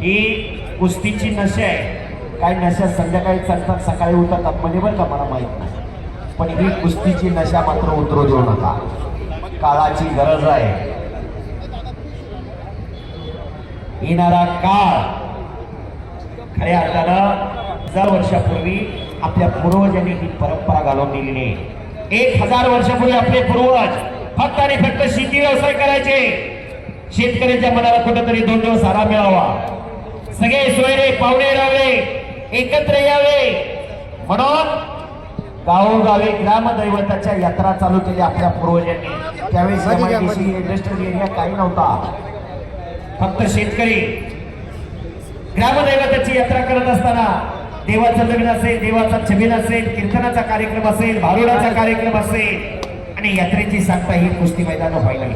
ही कुस्तीची नशा आहे काय नशा संध्याकाळी चालतात सकाळी उठतात. म्हणजे बरं का? मला माहीत नाही. पण ही कुस्तीची नशा मात्र उतरू देऊ नका. काळाची गरज आहे. येणारा काळ. खऱ्या अर्थानं हजार वर्षापूर्वी आपल्या पूर्वजांनी ही परंपरा घालून दिलेली आहे एक हजार वर्षापूर्वी आपले पूर्वज फक्त आणि फक्त शेती व्यवसाय करायचे. शेतकऱ्यांच्या मनाला कुठेतरी दोन दिवस आराम मिळावा. सगळे सोयरे पाहुणे राहावे एकत्र यावे. म्हणून गावोगावी ग्रामदैवताच्या यात्रा चालू केल्या आपल्या पूर्वजांनी. त्यावेळेस इंडस्ट्रियल एरिया काही नव्हता. फक्त शेतकरी. ग्रामदैवताची यात्रा करत असताना देवाचं लग्न असेल देवाचा छबिन असेल कीर्तनाचा कार्यक्रम असेल भारुडाचा कार्यक्रम असेल आणि यात्रेची सांगता ही कुस्ती मैदानं व्हायला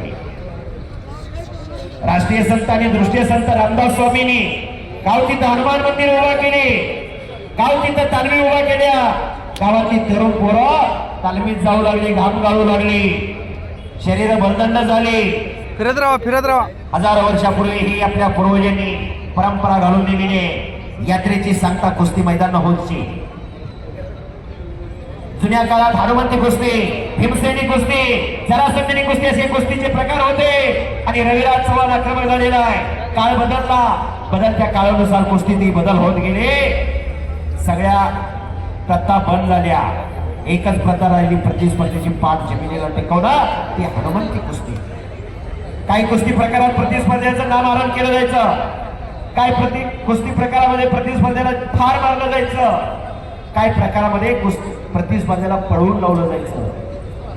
राष्ट्रीय संत आणि दृष्टीय संत रामदास स्वामींनी गाव तिथं हनुमान मंदिर उभा केले. गाव तिथं तालमी उभा केल्या. गावातली तरुण पोरं तालमीत जाऊ लागली घाम गाळू लागली. शरीर बलदंड झाली. फिरत राहा फिरत राहा. हजार वर्षापूर्वी ही आपल्या पूर्वजांनी परंपरा घालून दिलेली आहे. यात्रेची सांगता कुस्ती मैदान होतची. जुन्या काळात हनुमंती कुस्ती भीमसेनी कुस्ती जरासंधीनी कुस्ती असे कुस्तीचे प्रकार होते. आणि रविराज चव्हाण आक्रमण झालेला आहे. काळ बदलला. बदलत्या काळानुसार कुस्तीतही बदल होत गेले. सगळ्या प्रथा बंद झाल्या. एकच प्रथा राहिली प्रतिस्पर्धेची पाठ जमिनीला टिकवणं ती हनुमंती कुस्ती. काही कुस्ती प्रकारात प्रतिस्पर्ध्याचं नामहरण केलं जायचं. काही प्रति कुस्ती प्रकारामध्ये प्रतिस्पर्ध्याला फार मारलं जायचं. काय प्रकारामध्ये कुस्ती प्रतिस्पर्ध्याला पळवून लावलं जायचं.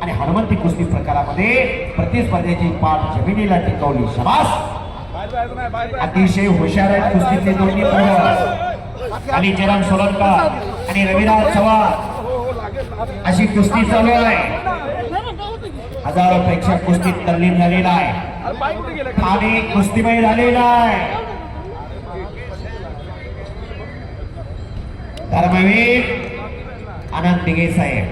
आणि हनुमंती कुस्ती प्रकारामध्ये प्रतिस्पर्ध्याची पाठ जमिनीला टिकवली. शबास! अतिशय हुशार आहेत कुस्तीतले दोन्ही पोरं आणि जयराम सोलनकर आणि रविराज चव्हाण अशी कुस्ती चालू आहे हजारो पेक्षा कुस्तीत तल्लीन झालेला आहे. ठाणे कुस्तीमय झालेला आहे. धर्मवीर आनंद दिघे साहेब.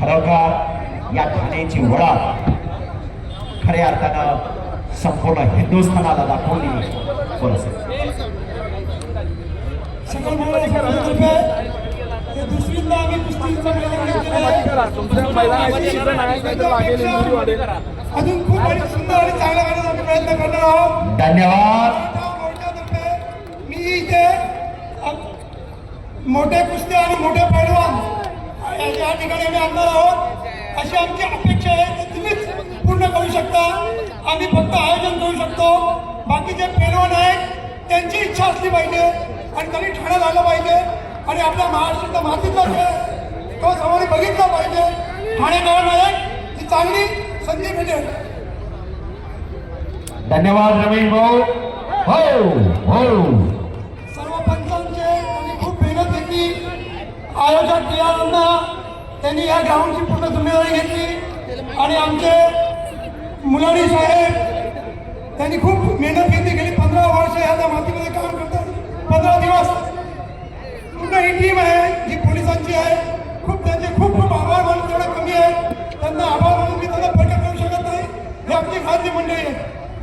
खरोखर या ठाण्याची ओळख खऱ्या अर्थानं संपूर्ण हिंदुस्थानाला बोला प्रयत्न करणार आहोत. धन्यवाद. मी इथे मोठे कुस्ते आणि मोठे पैलवान या या ठिकाणी आम्ही आणणार आहोत. अशी आमची अपेक्षा आहे ती तुम्हीच पूर्ण करू शकता. आम्ही फक्त आयोजन करू शकतो. बाकीचे पैलवान आहेत त्यांची इच्छा असली पाहिजे आणि त्यांनी ठाण्यात आलं पाहिजे. आणि आपल्या महाराष्ट्राच्या मातीतला खेळ तो समोर बघितला पाहिजे. ठाणेकरांना एक ही चांगली संधी मिळेल धन्यवाद रमेश भाऊ. हो हो. सर्व पंचांचे त्यांनी खूप मेहनत घेतली आयोजक टिळांना त्यांनी या ग्राउंडची पूर्ण जिम्मेदारी घेतली. आणि आमचे मुलानी साहेब त्यांनी खूप मेहनत घेतली गेली पंधरा वर्ष ह्या मातीमध्ये काम करतात. पंधरा दिवस. पूर्ण ही टीम आहे जी पोलिसांची आहे. खूप त्यांचे खूप खूप आभार मानून तेवढं कमी आहे. त्यांना आभार मानून मी त्यांना प्रकट करू शकत नाही. हे आमची खाजगी मंडळी आहे.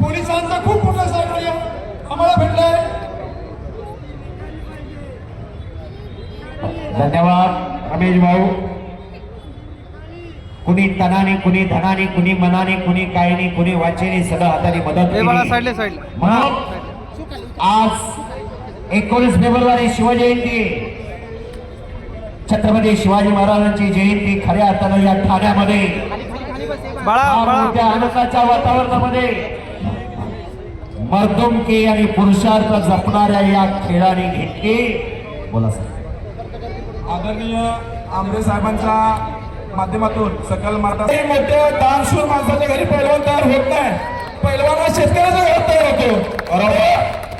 पोलिसांचा खूप मोठा सहकार्य आम्हाला भेटलं आहे धन्यवाद रमेश भाऊ. कुणी तनाने कुणी धनाने कुणी मनाने कुणी कायने कुणी वाचेने सगळं हाताने मदत केली. म्हणून आज एकोणीस फेब्रुवारी शिवजयंती छत्रपती शिवाजी महाराजांची जयंती खऱ्या अर्थानं या ठाण्यामध्ये. मोठ्या आनंदाच्या वातावरणामध्ये. मर्दुमकी आणि पुरुषार्थ जपणाऱ्या या खेळाने घेतली. बोला सर आदरणीय आंबे साहेबांच्या माध्यमातून सकल मोठ्या दानशूर माणसाच्या घरी पैलवान तयार होत नाही. पैलवान हा शेतकऱ्याचा घरात तयार होतो. बरोबर?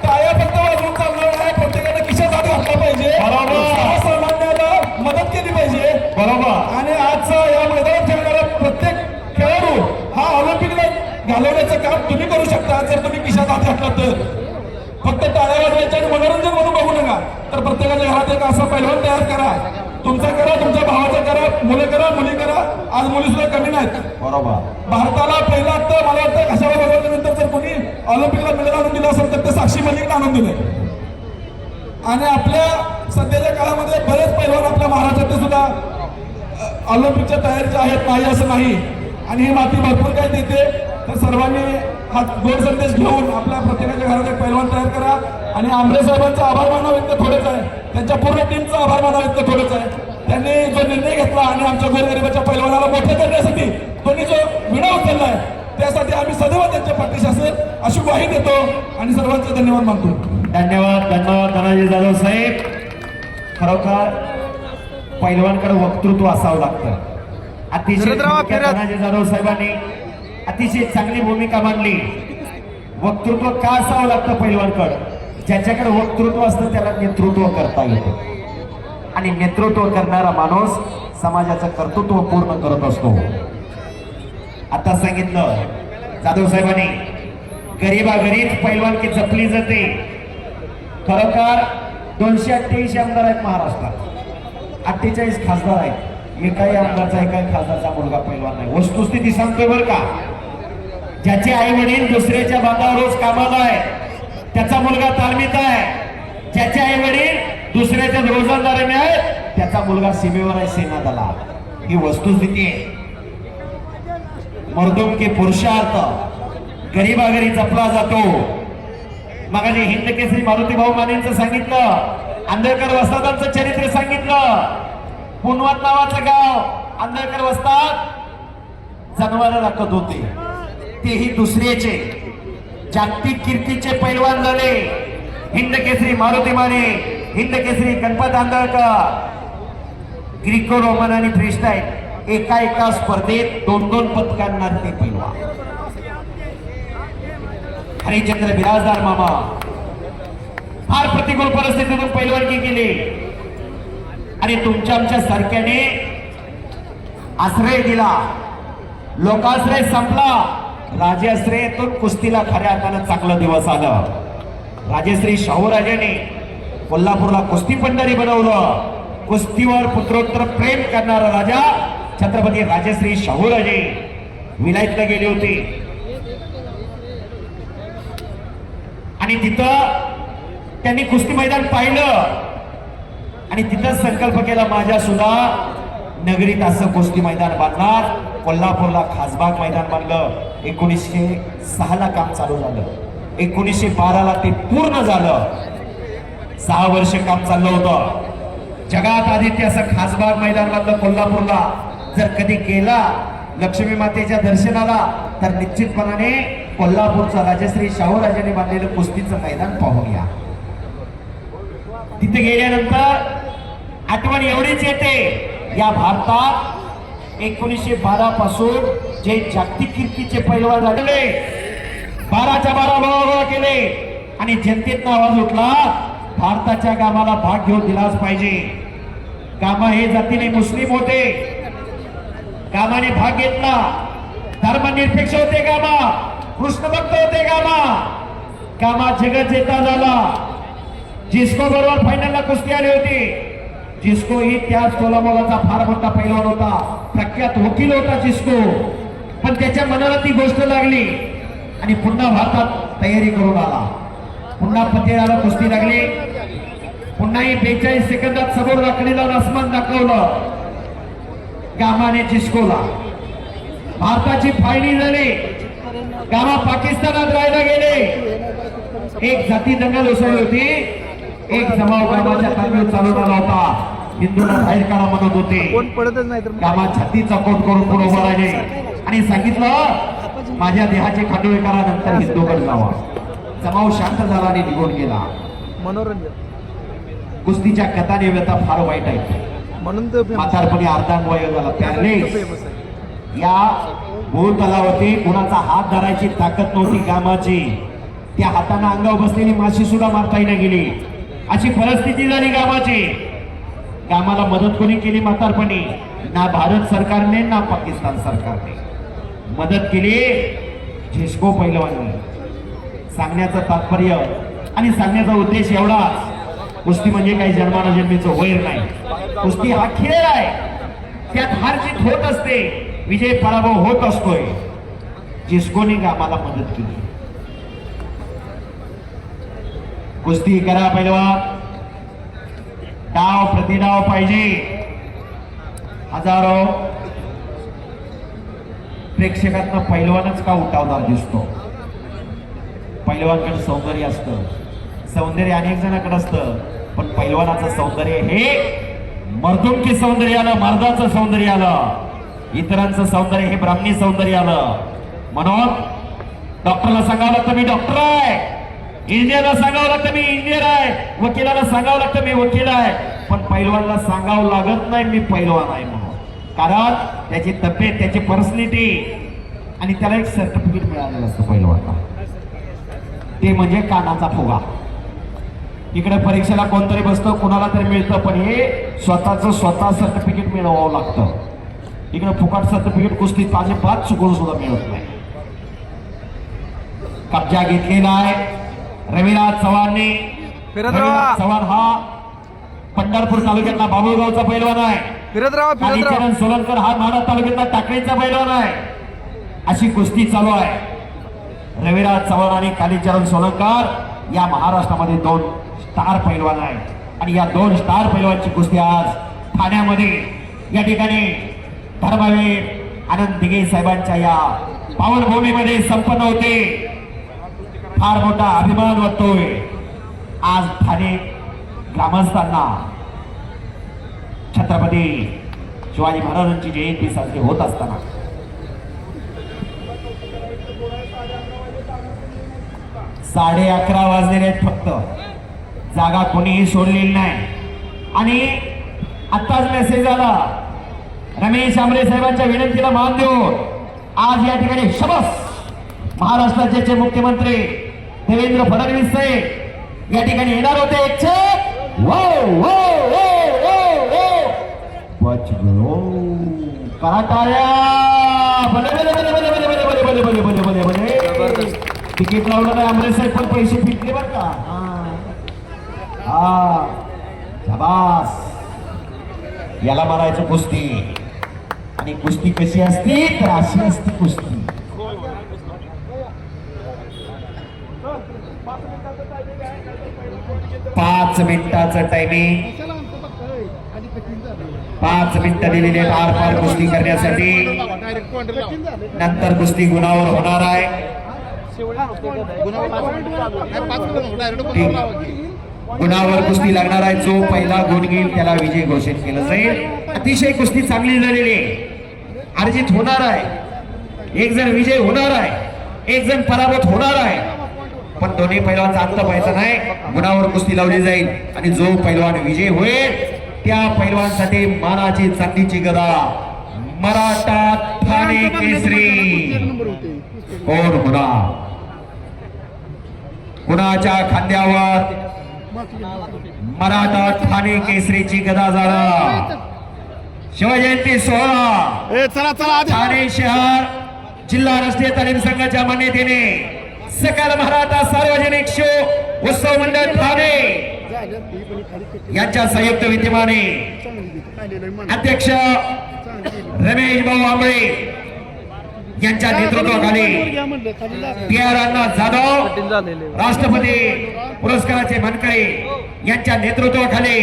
टाळ्या फक्त वाजवून चालणार नाही. प्रत्येकाने खिशात हात घातला पाहिजे. बरोबर. सामान्याला मदत केली पाहिजे. बरोबर. आणि आजचा या मैदानात खेळणारा प्रत्येक खेळाडू हा ऑलिम्पिकला घालवण्याचं काम तुम्ही करू शकता जर तुम्ही खिशात हात घातला तर. फक्त टाळ्या वाजवायच्या आणि मनोरंजन म्हणून बघू नका. तर प्रत्येकाच्या घरात एक असा पैलवान तयार करा. तुमचा करा तुमच्या भावाचा करा मुलं करा मुली करा. आज मुली सुद्धा कमी नाहीत. बरोबर. भारताला पहिला तर मला वाटतं कशावर बरोबर जर कोणी ऑलिम्पिकला मेडल आणून दिलं असेल तर ते साक्षी मलिकला आणून दिलं आणि आपल्या सध्याच्या काळामध्ये बरेच पैलवान आपल्या महाराष्ट्रात सुद्धा ऑलिम्पिकच्या तयारीचे आहेत नाही असं नाही. आणि ही माती भरपूर काही देते. तर सर्वांनी हा गोड संदेश घेऊन आपल्या प्रत्येकाच्या घरात एक पैलवान तयार करा. आणि आंबरे साहेबांचा आभार मानावं इतकं थोडंच आहे. त्यांच्या पूर्ण टीमचा आभार मानावं इतकं थोडंच आहे. त्यांनी जो निर्णय घेतला आणि आमच्या गोरगरिबाच्या पैलवानाला मोठं करण्यासाठी त्यांनी जो विडा उचललाय त्यासाठी आम्ही सदैव त्यांच्या पाठीशी असेल अशी ग्वाही देतो आणि सर्वांचे धन्यवाद मानतो. धन्यवाद धन्यवाद धनाजी जाधव साहेब. खरोखर पैलवानकडे वक्तृत्व असावं लागतं. अतिशय. धनाजी जाधव साहेबांनी. अतिशय चांगली भूमिका मांडली. वक्तृत्व का असावं लागतं पैलवानकड? ज्याच्याकडे वक्तृत्व असतं त्याला नेतृत्व करता येतं. आणि नेतृत्व करणारा माणूस समाजाचं कर्तृत्व पूर्ण करत असतो. आता सांगितलं जाधव साहेबांनी गरीबागरीब पैलवानकी जपली जाते. खरोखर दोनशे अठ्ठ्याऐंशी आमदार आहेत महाराष्ट्रात. अठ्ठेचाळीस खासदार आहेत. एकाही आमदारचा एकाही खासदारचा मुलगा पैलवान नाही. वस्तुस्थिती सांगतोय बरं का. ज्याचे आई वडील दुसऱ्याच्या बांधावर रोज कामाला आहे त्याचा मुलगा तालमीत आहे. ज्याचे आई वडील दुसऱ्याच्या रोजंदारीने आहे त्याचा मुलगा सीमेवर आहे सेना दलात ही वस्तुस्थिती आहे. मर्दुम के पुरुषार्थ गरीबागरी जपला जातो. मग हिंद केसरी मारुती भाऊ मानेंचं सांगितलं आंबेडकर वस्तादांचं चरित्र सांगितलं. पुनवत नावाचं गाव आंबेडकर वस्ताद जन्माला राखत होते. तेही दुसऱ्याचे जागतिक कीर्तीचे पैलवान झाले. हिंद केसरी मारुती माने हिंद केसरी गणपत आंधळकर. ग्रीको रोमन आणि फ्रीस्टाईल एका एका स्पर्धेत दोन दोन पदकांना ते पैलवान. हरिचंद्र बिराजदार मामा. फार प्रतिकूल परिस्थितीतून पैलवानकी केली आणि तुमच्या आमच्या सारख्याने आश्रय दिला. लोकाश्रय संपला. राजाश्रयातून कुस्तीला खऱ्या अर्थानं चांगलं दिवस आलं. राजश्री शाहूराजाने कोल्हापूरला कुस्ती पंढरी बनवलं. कुस्तीवर पुत्रोत्तर प्रेम करणारा राजा छत्रपती राजश्री शाहूराजे. विलायतला गेले होते. आणि तिथं त्यांनी कुस्ती मैदान पाहिलं. आणि तिथं संकल्प केला माझ्या सुद्धा नगरीत असं कुस्ती मैदान बांधणार. कोल्हापूरला खासबाग मैदान बांधलं. एकोणीसशे सहाला काम चालू झालं. एकोणीसशे बाराला ते पूर्ण झालं. सहा वर्ष काम चाललं होतं. जगात आदित्य असं खासबाग मैदान बांधलं कोल्हापूरला. जर कधी गेला लक्ष्मी मातेच्या दर्शनाला तर निश्चितपणाने कोल्हापूरचा राजश्री शाहूराजाने बांधलेलं कुस्तीचं मैदान पाहूया तिथे गेल्यानंतर आठवण एवढीच येते या भारतात एकोणीसशे बारा पासून जे जागतिक कीर्तीचे पैलवान झालेले बाराच्या बारा गोळा केले आणि जनतेत आवाज उठला भारताच्या कामाला भाग घेऊन दिलाच पाहिजे. गामा हे जातीने मुस्लिम होते. गामाने भाग घेतला. धर्मनिरपेक्ष होते गामा. कृष्णभक्त होते गामा. गामा जगत जेता झाला. जिस्को बरोबर फायनलला कुस्ती आली होती. जिस्को ही त्याच कोलामोलाचा फार मोठा पैलवान होता. प्रख्यात वकील होता जिस्को पण त्याच्या मनाला ती गोष्ट लागली आणि पुन्हा भारतात तयारी करून आला. पुन्हा पतेला कुस्ती लागली. पुन्हाही बेचाळीस सेकंदात समोर राखलेला रसमान दाखवलं. गामाने चिस्कोला भारताची फाळणी झाली गामा पाकिस्तानात राहायला गेले. एक जाती दंगल उसळली होती. एक जमाव गामाच्या तांदूळ चालून आला होता. हिंदूला बाहेर काढा म्हणत होते. कोण पडतच नाही तर गावात छातीचा कोट करून पुढे उभा राहिले. आणि सांगितलं माझ्या देहाचे खांडोळे करा नंतर हिंदूकडे जावा. जमाव शांत झाला आणि निघून गेला. मनोरंजन. कुस्तीच्या कथाने व्यथा फार वाईट आहे. म्हणून. म्हातारपणी झाला. पॅरलेस famous आहे. या मूळ तलावरती कुणाचा हात धरायची ताकद नव्हती कामाची. त्या हाताने अंगावर बसलेली माशी सुद्धा मारता येईना गेली. अशी परिस्थिती झाली गावाची कामाला मदत कोणी केली म्हातारपणी? ना भारत सरकारने ना पाकिस्तान सरकारने. मदत केली झिस्को पैलवानी सांगण्याचं तात्पर्य आणि सांगण्याचा उद्देश एवढाच कुस्ती म्हणजे काही जन्माना जन्मीचं वैर नाही. कुस्ती हा खेळ आहे. त्यात हार जीत होत असते विजय पराभव होत असतोय. जिस्कोने कामाला मदत केली. कुस्ती करा पैलवान. डाव प्रतिडाव पाहिजे. हजारो. प्रेक्षकांना पैलवानच का उठावदार दिसतो? पैलवानकडे सौंदर्य असतं. सौंदर्य अनेक जणांकडे असतं पण पैलवानाचं सौंदर्य हे मर्दुमकी सौंदर्य आलं मर्दाचं सौंदर्य आलं. इतरांचं सौंदर्य हे ब्राह्मणी सौंदर्य आलं. म्हणून डॉक्टरला सांगावं लागतं मी डॉक्टर आहे. इंजिनियरला सांगावं लागतं मी इंजिनियर आहे. वकिलाला सांगावं लागतं मी वकील आहे. पण पैलवानला सांगावं लागत नाही मी पैलवान आहे म्हणून. कारण त्याची तब्येत त्याची पर्सनॅलिटी आणि त्याला एक सर्टिफिकेट मिळालेलं असतं पैलवानला. ते म्हणजे कानाचा फुगा. इकडे परीक्षेला कोणतरी बसतं कोणाला तरी मिळतं पण हे स्वतःचं स्वतः सर्टिफिकेट मिळवावं लागतं. इकडे फुकाट सर्टिफिकेट कुस्ती ताजे पाच चुकून सुद्धा मिळत नाही. कब्जा घेतलेला आहे. रविराज चव्हाणने राहा. चव्हाण हा पंढरपूर तालुक्यातला बाबुळगावचा पैलवान आहे. सोलनकर हा माडा तालुक्यातला टाकळीचा पैलवान आहे. अशी कुस्ती चालू आहे. रविराज चव्हाण आणि कालीचरण सोलनकर या महाराष्ट्रामध्ये दोन स्टार पैलवान आहेत. आणि या दोन स्टार पैलवानची कुस्ती आज ठाण्यामध्ये या ठिकाणी धर्मवीर आनंद दिघे साहेबांच्या या पावनभूमीमध्ये संपन्न होते. फार मोठा अभिमान वाटतोय. आज ठाणे ग्रामस्थांना छत्रपती शिवाजी महाराजांची जयंती साजरी होत असताना. साडे अकरा वाजलेले आहेत फक्त. जागा कोणीही सोडलेली नाही. आणि आत्ताच मेसेज आला. रमेश आंबरे साहेबांच्या विनंतीला मान देऊन आज या ठिकाणी शबस महाराष्ट्राचे मुख्यमंत्री देवेंद्र फडणवीस साहेब या ठिकाणी येणार होते एक तिकीट लावलं नाही अमरेश साहेब पण पैसे फिटले बर का हा याला मारायचं कुस्ती आणि कुस्ती कशी असती तर अशी असती कुस्ती पाच मिनिटाचं टायमिंग पाच मिनिटं दिलेली आहेत आर पार कुस्ती करण्यासाठी. नंतर कुस्ती गुणावर होणार आहे. गुणावर कुस्ती लागणार आहे. जो पहिला गुण घेईल त्याला विजय घोषित केलं जाईल. अतिशय कुस्ती चांगली झालेली आहे. अर्जित होणार आहे. एक जण विजय होणार आहे. एक जण पराभूत होणार आहे. पण दोन्ही पैलवानचा अंत व्हायचा नाही. गुणावर कुस्ती लावली जाईल. आणि जो पैलवान विजय होईल त्या पैलवानसाठी मानाची चांदीची गदा. मराठा ठाणे केसरी. कोण होणार कुणाच्या खांद्यावर मराठा ठाणे केसरीची गदा जाणार. शिवजयंती सोहळा. ठाणे शहर जिल्हा राष्ट्रीय तालीम संघाच्या मान्यतेने सकल मराठा सार्वजनिक शो उत्सव मंडळ ठाणे. यांच्या संयुक्त विद्यमाने अध्यक्ष रमेश भाऊ आंबळे यांच्या नेतृत्वाखाली टी आर अण्णा जाधव राष्ट्रपती पुरस्काराचे मानकरी यांच्या नेतृत्वाखाली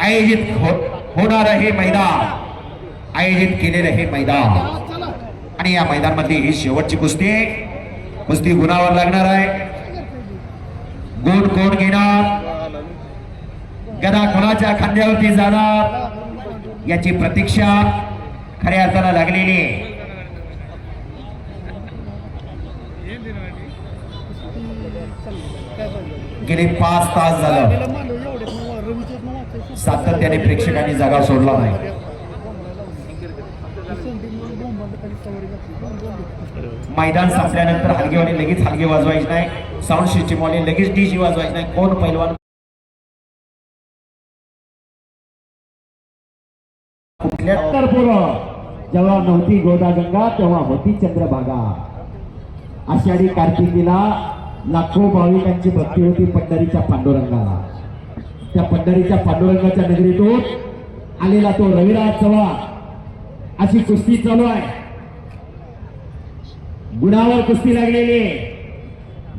आयोजित हो-, होणार हे मैदान. आयोजित केलेलं हे मैदान. आणि या मैदानामधली ही शेवटची कुस्ती आहे. कुस्ती गुणावर लागणार आहे. गुण कोण घेणार? गदा कोणाच्या खांद्यावरती जाणार? याची प्रतीक्षा खऱ्या अर्थानं लागलेली आहे. गेले पाच तास झालं. सातत्याने प्रेक्षकांनी जागा सोडला नाही. मैदान संपल्यानंतर हलगेवाले लगेच हलगे वाजवायचे नाही. साऊंड सिस्टीम वाले लगेच डीजी वाजवायचे नाही. कोण पैलवान? कुठल्या जेव्हा नव्हती गोदागंगा तेव्हा होती चंद्रभागा. आषाढी कार्तिकीला लाखो भाविकांची भक्ती होती पंढरीच्या पांडुरंगाला त्या पंढरीच्या पांडुरंगाच्या नगरीतून आलेला तो रविराज चव्हाण. अशी कुस्ती चालू आहे. गुणावर कुस्ती लागलेली आहे.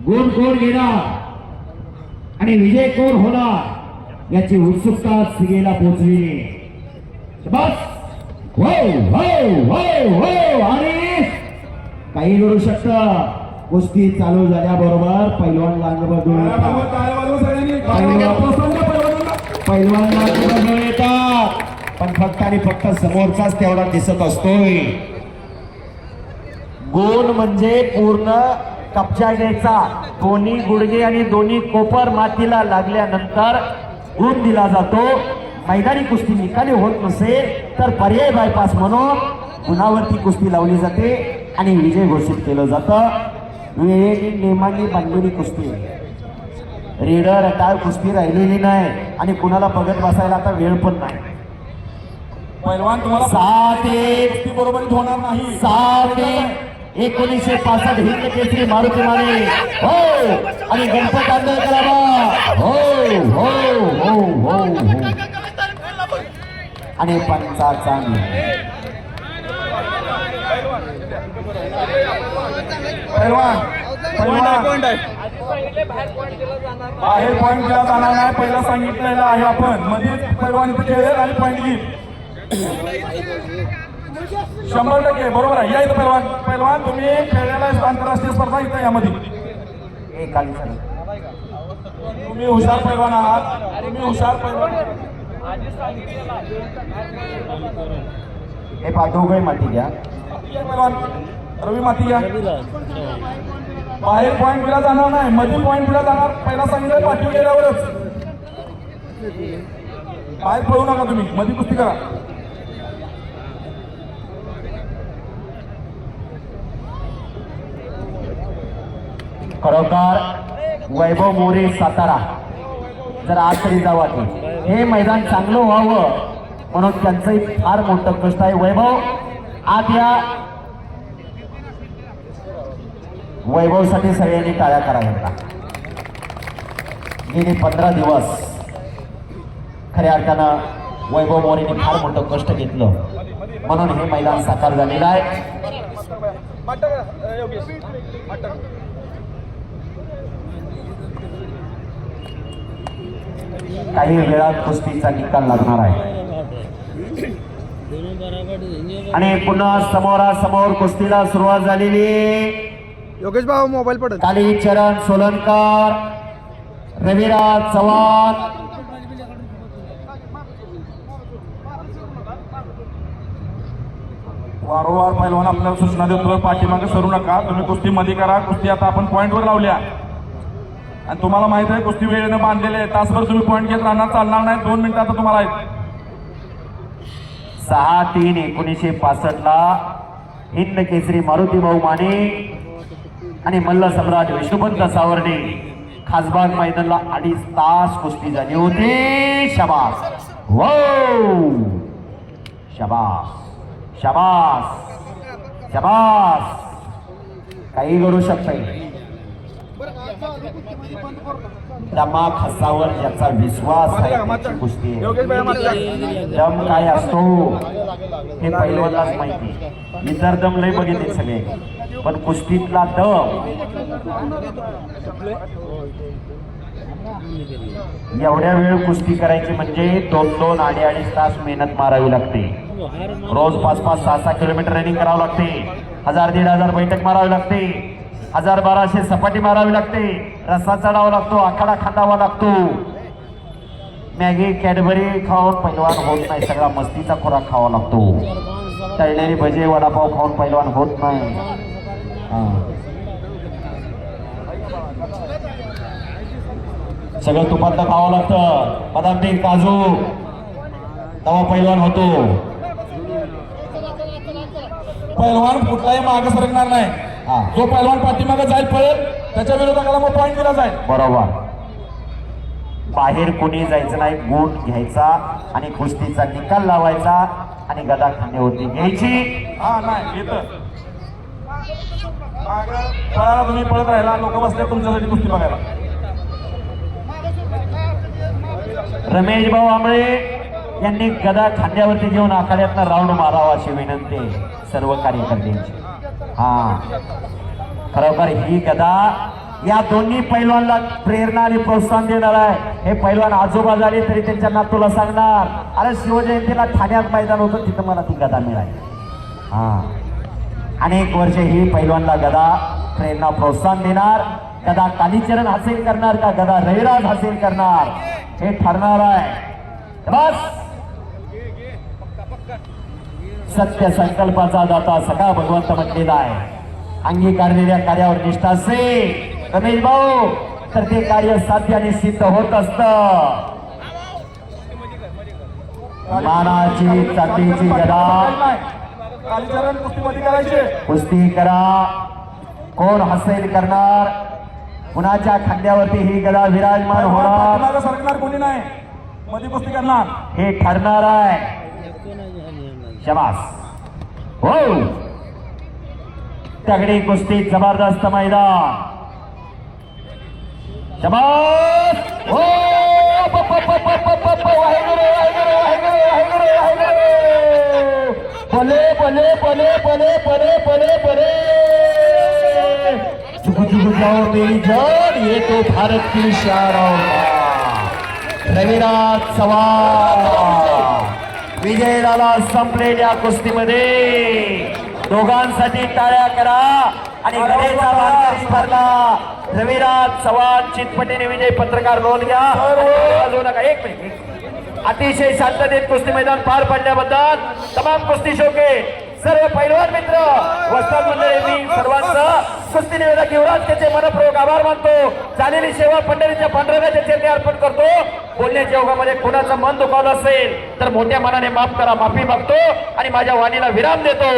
गुण कोण घेणार. आणि विजय कोण होणार? याची उत्सुकता सिगेला पोहोचली बस. हो हो हो हो आणि काही करू शकत. कुस्ती चालू झाल्याबरोबर पैलवान लांगबदून पैलवान येतात. पण फक्त आणि फक्त समोरचाच तेवढा दिसत असतोय. गुण म्हणजे पूर्ण कब्जा घ्यायचा. दोन्ही गुडघे आणि दोन्ही कोपर मातीला लागल्यानंतर गुण दिला जातो. मैदानी कुस्ती निकाली होत नसेल तर पर्याय बायपास म्हणून गुणावरती कुस्ती लावली जाते आणि विजय घोषित केलं जातं. वेळेने नेमाने बांधलेली कुस्ती. रेडर टाळ कुस्ती राहिलेली नाही आणि कुणाला बघत बसायला आता वेळ पण नाही. पैलवान तुम्हाला सात एक. कुस्ती बरोबरीत होणार नाही. सात एक. एकोणीसशे पासष्ट हिंद केसरी मारुती माने. हो. आणि गणपत आंदोलकर हो, हो हो हो हो आणि पंचाचा निर्णय. पैलवान पैलवान बाहेर पॉईंट केला जाणार नाही. पहिला सांगितलेलं आहे आपण. मध्ये पैलवान खेळेल आणि पॉईंट घेईल. शंभर टक्के बरोबर आहे. या इथं पैलवान पैलवान तुम्ही खेळलेला आंतरराष्ट्रीय स्पर्धा इथं यामध्ये. तुम्ही हुशार पैलवान आहात. तुम्ही हुशार पैलवान हे पा दोघे माती घ्या? पैलवान रवी माती घ्या. बाहेर पॉईंट दिला जाणार नाही. मध्ये पॉईंट दिला जाणार. पहिला सांगितलं पाठीवर गेल्यावरच. बाहेर पळू नका तुम्ही. मध्ये कुस्ती करा. खरोखर वैभव मोरे सातारा. जर आज तरी जावा हे मैदान चांगलं व्हावं म्हणून त्यांचंही फार मोठं कष्ट आहे. वैभव आज या. वैभवसाठी सगळ्यांनी टाळ्या करायला गेले पंधरा दिवस खऱ्या अर्थानं वैभव मोरेने फार मोठं कष्ट घेतलं. म्हणून हे मैदान साकार झालेलं आहे. काही वेळात कुस्तीचा निकाल लागणार आहे. आणि पुन्हा समोरासमोर कुस्तीला सुरुवात झालेली. योगेश भाऊ मोबाईल पडत. कालीचरण सोलनकर रविराज चव्हाण. वारंवार पैलवान आपल्याला सूचना देतो पाठीमागे सरू नका. तुम्ही कुस्ती मध्ये करा. कुस्ती आता आपण पॉईंटवर लावल्या. आणि तुम्हाला माहीत आहे कुस्ती वेळेनं बांधलेले आहे. तासभर तुम्ही पॉईंट घेत राहणार चालणार नाही. दोन मिनिटं आता तुम्हाला आहेत. सहा तीन एकोणीसशे पासष्ट ला हिंद केसरी मारुती भाऊ माने आणि मल्ल सम्राट विष्णुपंत सावर्णे खासबाग मैदानला अडीच तास कुस्ती झाली होती. शबास. हो शबास. शबास. शबास. काही घडू शकतंय. दमा खसावर ज्याचा विश्वास आहे. दम काय असतो? हे पहिल्यांदाच माहिती. मी तर दम लय बघितले सगळे. पण कुस्तीतला दम. एवढ्या वेळ कुस्ती करायची म्हणजे दोन दोन अडी अडीच तास मेहनत मारावी लागते. रोज पाच पाच सहा सहा किलोमीटर रनिंग करावं लागते. हजार दीड हजार बैठक मारावी लागते. हजार बाराशे सपाटी मारावी लागते. रस्सा चढावा लागतो आखाडा खांदावा लागतो. मॅगी कॅडबरी खाऊन पैलवान होत नाही. सगळा मस्तीचा खुराक खावा लागतो. तळलेली भजे वडापाव खाऊन पैलवान होत नाही. सगळं तुपातलं खावं लागतं. बदाम तेल काजू. तवा पैलवान होतो. पैलवान कुठलाही मागे सरकणार नाही. जो पैलवान पाठीमागे जाईल पळेल त्याच्या विरोधाला मग पॉईंट दिला जाईल. बरोबर. बाहेर कोणी जायचं नाही गुण घ्यायचा आणि कुस्तीचा निकाल लावायचा आणि गदा खांद्यावरती घ्यायची. हा नाही येत. पळाला तुम्ही पळत राहिला लोक बसले तुमच्यासाठी कुस्ती बघायला. रमेश भाऊ आंबळे यांनी गदा खांद्यावरती घेऊन आखाड्यातनं राऊंड मारावा अशी विनंती सर्व कार्यकर्त्यांची. हा. खरोखर ही गदा या दोन्ही पैलवानला प्रेरणा आणि प्रोत्साहन देणार आहे. हे पैलवान आजोबा झाले तरी त्यांच्या नातूला सांगणार. अरे शिवजयंतीला ठाण्यात मैदान होतं तिथं मला ती गदा मिळाली. हा. अनेक वर्षे ही पैलवानला गदा प्रेरणा प्रोत्साहन देणार. गदा कालीचरण हासिल करणार का? गदा रविराज हासिल करणार. हे ठरणार आहे. बस! सत्य संकल्पाचा दाता सगळा भगवंत म्हटलेला आहे. अंगीकारलेल्या कार्यावर निष्ठा असेल. रमेश भाऊ तर ते कार्य साध्य आणि सिद्ध होत असत. मानाची चांदीची गदा. कुस्ती करा. कोण हसेल करणार? कुणाच्या खांद्यावरती ही गदा विराजमान होणार? सरकणार कोणी नाही. मध्ये कुस्ती करणार. हे ठरणार आहे. शबास. हो. तगडी कुस्ती जबरदस्त मैदान. शबास. हो. पले पले पले पले पले पले पले. चुक चुक जाओ मेरी जान. ये तो भारत की शान रविराज चव्हाण. विजय झाला संपलेल्या कुस्तीमध्ये. दोघांसाठी टाळ्या करा. आणि मानकरी रविराज चव्हाण चितपटीने विजय पत्रकार नोंद घ्या. नका. एक मिनिट. अतिशय शांततेत कुस्ती मैदान पार पडल्याबद्दल तमाम कुस्ती शोके. सर्व पैलवान मित्र वस्ताद मंडळी मी सर्वांचं सुस्ती निवेदक युवराज त्याचे मनपूर्वक आभार मानतो. झालेली सेवा पंढरीच्या पांढऱ्याच्या चरणी अर्पण करतो. बोलण्याच्या योगामध्ये कोणाचं मन दुखावलं असेल तर मोठ्या मनाने माफ करा माफी मागतो आणि माझ्या वाणीला विराम देतो.